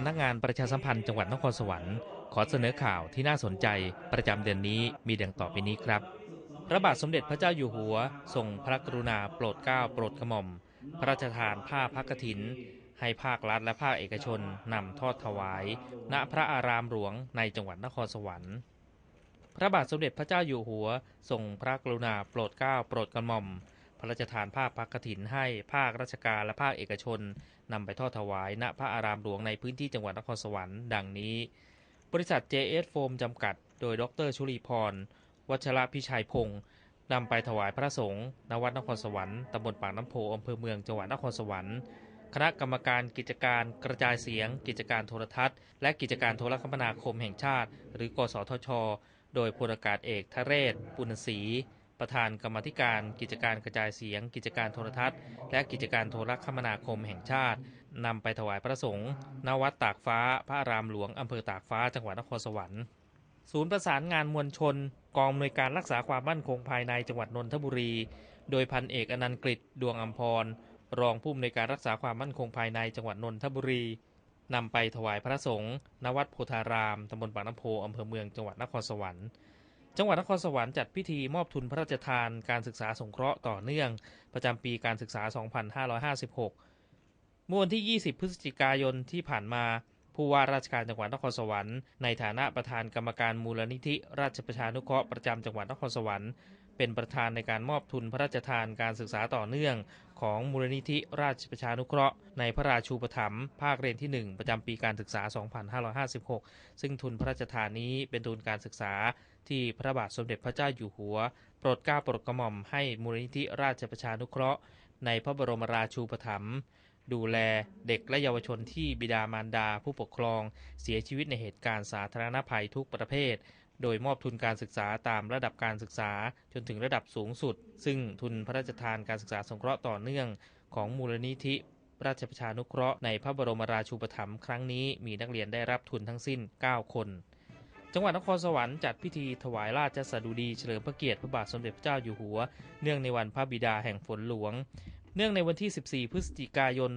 ำนักงานประชาสัมพันธ์จังหวัดนครสวรรค์ขอเสนอข่าวที่น่าสนใจประจำเดือนนี้มีดังต่อไปนี้ครับ พระบาทสมเด็จพระเจ้าอยู่หัวทรงพระกรุณาโปรดเกล้าโปรดกระหม่อม พระราชทานผ้าพักถิน ให้ภาครัฐและภาคเอกชนนำทอดถวาย ณพระอารามหลวงในจังหวัดนครสวรรค์ พระบาทสมเด็จพระเจ้าอยู่หัวทรงพระกรุณาโปรดเกล้าโปรดกระหม่อม พระราชทานผ้าพักถินให้ภาคราชการและภาคเอกชน นำไปทอดถวายณพระอารามหลวงในพื้นที่จังหวัดนครสวรรค์ดังนี้ บริษัท JS โฟมจำกัด โดยดรชุลีพร วัชระพิชัยพงศ์นำไปถวายพระสงฆ์ณวัดนครสวรรค์ตำบลปากน้ำโพอำเภอเมืองจังหวัดนครสวรรค์คณะกรรมการกิจการกระจายเสียง กิจการโทรทัศน์ และกิจการโทรคมนาคมแห่งชาติ หรือ กสทช โดยพลอากาศเอกทะเรศ ปุณศรี ประธานกรรมธิการ กิจการกระจายเสียง กิจการโทรทัศน์ และกิจการโทรคมนาคมแห่งชาตินำไปถวายพระสงฆ์ณวัดตากฟ้า พระรามหลวงอำเภอตากฟ้า จังหวัดนครสวรรค์ ศูนย์ประสานงานมวลชน กองอำนวยการรักษาความมั่นคงภายในจังหวัดนนทบุรี โดยพันเอกอนันต์กฤษดวงอัมพร รองผู้อำนวยการรักษาความมั่นคงภายในจังหวัดนนทบุรีนำไปถวายพระสงฆ์ณวัดโพธารามตำบลปากน้ำโพอำเภอเมืองจังหวัดนครสวรรค์ จังหวัดนครสวรรค์จัดพิธีมอบทุนพระราชทานการศึกษาสงเคราะห์ต่อเนื่อง ประจำปีการศึกษา 2556 เมื่อวันที่ 20 พฤศจิกายนที่ผ่านมา ผู้ว่าราชการจังหวัดนครสวรรค์ในฐานะประธานกรรมการมูลนิธิ ราชประชานุเคราะห์ประจำจังหวัดนครสวรรค์ เป็นประธานในการมอบทุนพระราชทานการศึกษาต่อเนื่องของมูลนิธิราชประชานุเคราะห์ในพระราชูปถัมภ์ภาคเรียนที่ 1 ประจำปีการศึกษา 2556 ซึ่งทุนพระราชทานนี้เป็นทุนการศึกษาที่พระบาทสมเด็จพระเจ้าอยู่หัว โปรดเกล้าโปรดกระหม่อมให้มูลนิธิราชประชานุเคราะห์ ในพระบรมราชูปถัมภ์ดูแลเด็กและเยาวชนที่บิดามารดาผู้ปกครอง เสียชีวิตในเหตุการณ์สาธารณภัยทุกประเภท โดยมอบทุนการศึกษาตามระดับการศึกษาจนถึงระดับสูงสุด ซึ่งทุนพระราชทานการศึกษาสงเคราะห์ต่อเนื่อง ของมูลนิธิราชประชานุเคราะห์ในพระบรมราชูปถัมภ์ครั้งนี้มีนักเรียนได้รับทุนทั้งสิ้น 9 คน จังหวัดนครสวรรค์จัดพิธีถวายราชสดุดีเฉลิมพระเกียรติพระบาทสมเด็จพระเจ้าอยู่หัว เนื่องในวันพระบิดาแห่งฝนหลวง เนื่องในวันที่ 14 พฤศจิกายน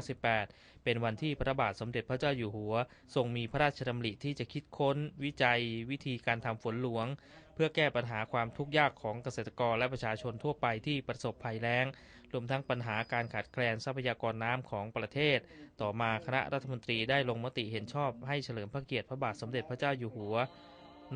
2498 เป็นวันที่พระบาทสมเด็จพระเจ้าอยู่หัว ทรงมีพระราชดำริที่จะคิดค้น วิจัย วิธีการทำฝนหลวง เพื่อแก้ปัญหาความทุกข์ยากของเกษตรกรและประชาชนทั่วไปที่ประสบภัยแล้ง รวมทั้งปัญหาการขาดแคลนทรัพยากรน้ำของประเทศ ต่อมาคณะรัฐมนตรีได้ลงมติเห็นชอบให้เฉลิมพระเกียรติพระบาทสมเด็จพระเจ้าอยู่หัว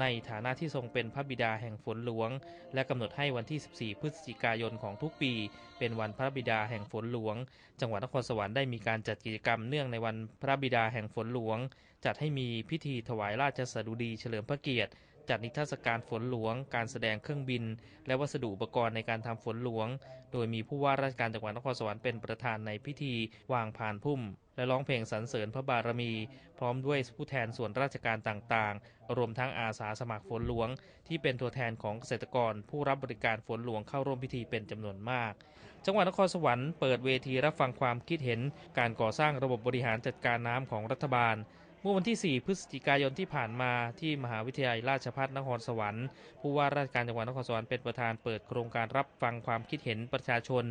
ในฐานะที่ทรงเป็นพระบิดาแห่งฝนหลวง และกำหนดให้วันที่ 14 พฤศจิกายนของทุกปี เป็นวันพระบิดาแห่งฝนหลวง จังหวัดนครสวรรค์ได้มีการจัดกิจกรรมเนื่องในวันพระบิดาแห่งฝนหลวง จัดให้มีพิธีถวายราชสดุดีเฉลิมพระเกียรติจัดนิทรรศการฝนหลวง การแสดงเครื่องบิน และวัสดุอุปกรณ์ในการทำฝนหลวง โดยมีผู้ว่าราชการจังหวัดนครสวรรค์เป็นประธานในพิธีวางพานพุ่ม และร้องเพลงสรรเสริญพระบารมี พร้อมด้วยผู้แทนส่วนราชการต่างๆ รวมทั้งอาสาสมัครฝนหลวง ที่เป็นตัวแทนของเกษตรกร ผู้รับบริการฝนหลวงเข้าร่วมพิธีเป็นจำนวนมาก จังหวัดนครสวรรค์เปิดเวทีรับฟังความคิดเห็น การก่อสร้างระบบบริหารจัดการน้ำของรัฐบาลเมื่อวันที่ 4 พฤศจิกายนที่ผ่านมาที่มหาวิทยาลัยราชภัฏนครสวรรค์ ผู้ว่าราชการจังหวัดนครสวรรค์เป็นประธานเปิดโครงการรับฟังความคิดเห็นประชาชน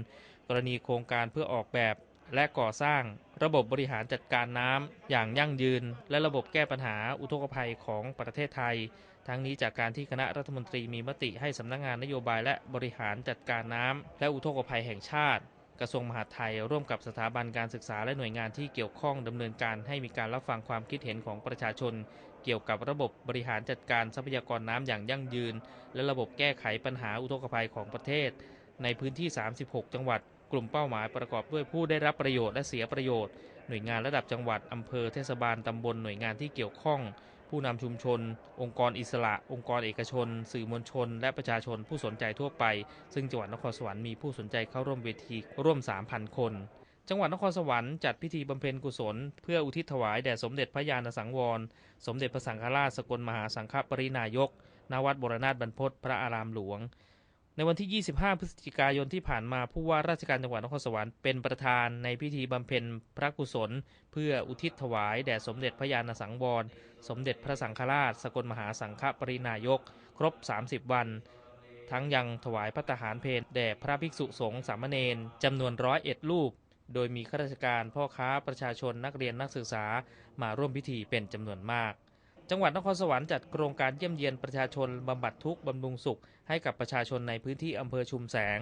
กรณีโครงการเพื่อออกแบบ และก่อสร้างระบบบริหารจัดการน้ำอย่างยั่งยืน และระบบแก้ปัญหาอุทกภัยของประเทศไทย ทั้งนี้จากการที่คณะรัฐมนตรีมีมติให้สำนักงงานนโยบายและบริหารจัดการน้ำและอุทกภัยแห่งชาติ กระทรวงมหาดไทย ร่วมกับสถาบันการศึกษาและหน่วยงานที่เกี่ยวข้องดำเนินการให้มีการรับฟังความคิดเห็นของประชาชน เกี่ยวกับระบบบริหารจัดการทรัพยากรน้ำอย่างยั่งยืน และระบบแก้ไขปัญหาอุทกภัยของประเทศ ในพื้นที่ 36 จังหวัด กลุ่มเป้าหมายประกอบด้วยผู้ได้รับประโยชน์และเสียประโยชน์ หน่วยงานระดับจังหวัด อำเภอ เทศบาล ตำบล หน่วยงานที่เกี่ยวข้อง ผู้นำชุมชน องค์กรอิสระ องค์กรเอกชน สื่อมวลชน และประชาชนผู้สนใจทั่วไป ซึ่งจังหวัดนครสวรรค์มีผู้สนใจเข้าร่วมเวทีร่วม 3,000 คน จังหวัดนครสวรรค์จัดพิธีบำเพ็ญกุศล เพื่ออุทิศถวายแด่สมเด็จพระญาณสังวร สมเด็จพระสังฆราชสกลมหาสังฆปรินายก ณ วัดบรนาถบรรพตพระอารามหลวง ในวันที่ 25 พฤศจิกายนที่ผ่านมาผู้ว่าราชการจังหวัดนครสวรรค์เป็นประธานในพิธีบำเพ็ญพระกุศล เพื่ออุทิศถวายแด่สมเด็จพระญาณสังวร สมเด็จพระสังฆราช สกลมหาสังฆปรินายก ครบ 30 วัน ทั้งยังถวายพระทหารเพลแด่พระภิกษุสงฆ์สามเณรจำนวนร้อยเอ็ดรูป โดยมีข้าราชการพ่อค้าประชาชนนักเรียนนักศึกษามาร่วมพิธีเป็นจำนวนมาก จังหวัดนครสวรรค์จัดโครงการเยี่ยมเยียนประชาชนบำบัดทุกข์บำรุงสุข ให้กับประชาชนในพื้นที่อำเภอชุมแสง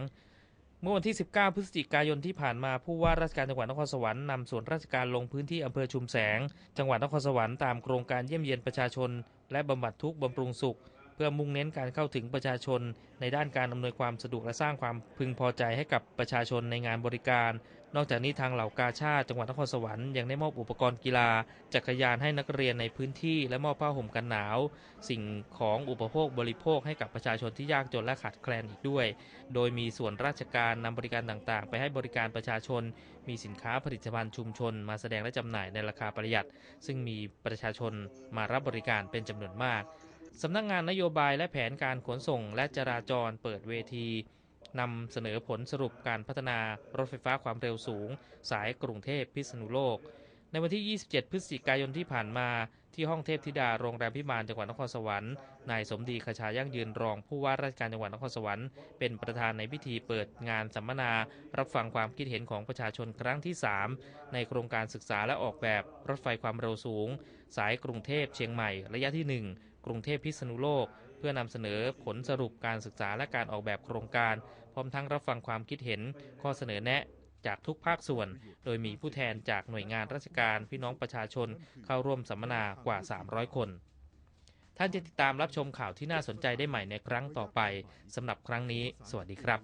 เมื่อวันที่ 19 พฤศจิกายนที่ผ่านมาผู้ว่าราชการจังหวัดนครสวรรค์นำส่วนราชการลงพื้นที่อำเภอชุมแสง จังหวัดนครสวรรค์ตามโครงการเยี่ยมเยียนประชาชน และบำบัดทุกข์บำรุงสุข พื่อมุ่งเน้นการเข้าถึงประชาชน ในด้านการอำนวยความสะดวกและสร้างความพึงพอใจให้กับประชาชนในงานบริการ นอกจากนี้ทางเหล่ากาชาติจังหวัดนครสวรรค์ยังได้มอบอุปกรณ์กีฬา จักรยานให้นักเรียนในพื้นที่ และมอบผ้าห่มกันหนาว สิ่งของอุปโภคบริโภคให้กับประชาชนที่ยากจนและขาดแคลนอีกด้วย โดยมีส่วนราชการนำบริการต่างๆ ไปให้บริการประชาชน มีสินค้าผลิตภัณฑ์ชุมชน มาแสดงและจำหน่ายในราคาประหยัด ซึ่งมีประชาชนมารับบริการเป็นจำนวนมาก สำนักงานนโยบายและแผนการขนส่งและจราจรเปิดเวทีนำเสนอผลสรุปการพัฒนารถไฟฟ้าความเร็วสูง สายกรุงเทพพิษณุโลก ในวันที่ 27 พฤศจิกายนที่ผ่านมาที่ห้องเทพธิดาโรงแรมพิมานจังหวัดนครสวรรค์นายสมดีขชายั่งยืนรองผู้ว่าราชการจังหวัดนครสวรรค์เป็นประธานในพิธีเปิดงานสัมมนา รับฟังความคิดเห็นของประชาชนครั้งที่ 3 ในโครงการศึกษาและออกแบบรถไฟความเร็วสูง สายกรุงเทพเชียงใหม่ระยะที่ 1 กรุงเทพพิษณุโลก เพื่อนำเสนอผลสรุปการศึกษาและการออกแบบโครงการ พร้อมทั้งรับฟังความคิดเห็น ข้อเสนอแนะจากทุกภาคส่วน โดยมีผู้แทนจากหน่วยงานราชการพี่น้องประชาชนเข้าร่วมสัมมนากว่า 300 คน ท่านจะติดตามรับชมข่าวที่น่าสนใจได้ใหม่ในครั้งต่อไปสำหรับครั้งนี้ สวัสดีครับ